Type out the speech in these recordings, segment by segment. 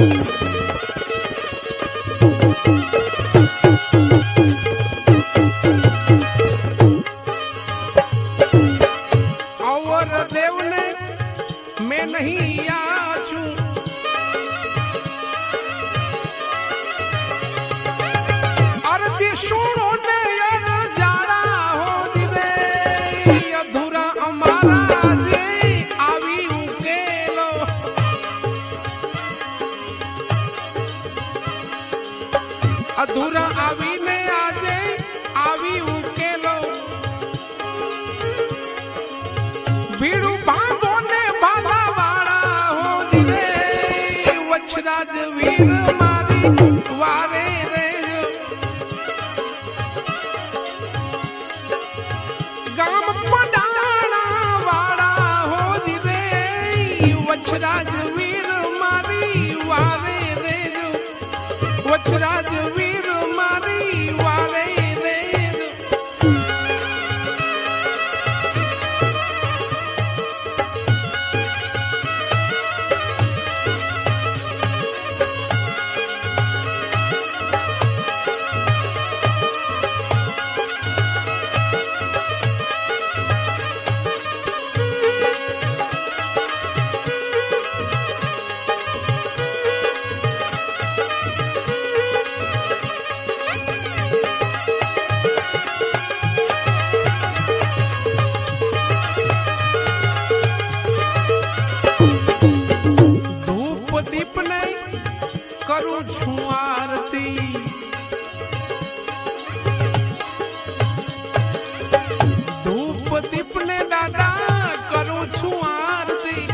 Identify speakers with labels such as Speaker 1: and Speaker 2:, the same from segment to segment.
Speaker 1: और देव ने मैं नहीं आछू अधूरा आवी ने आजे, आवी उकेलो बीड़ू भांगो ने बाला वाला हो दिए वच्छराज वीर मारी वारे रे। गाम पडाना वाला हो दिए वच्छराज वीर मारी वारे रे। वच्छराज Thank you. દીપ ને કરું છું આરતી ધૂપ દીપ ને દાદા કરું છું આરતી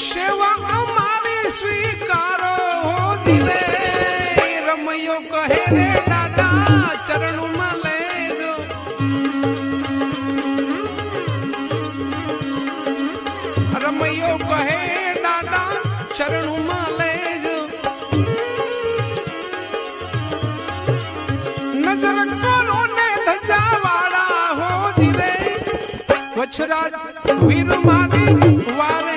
Speaker 1: સેવા અમારી સ્વીકારો હો દિલે રમૈયો કહે રે શરણુમાં લેજો નજર કરો ને ધજા વાળા હો જીવે. વછરા વીર મારી વારે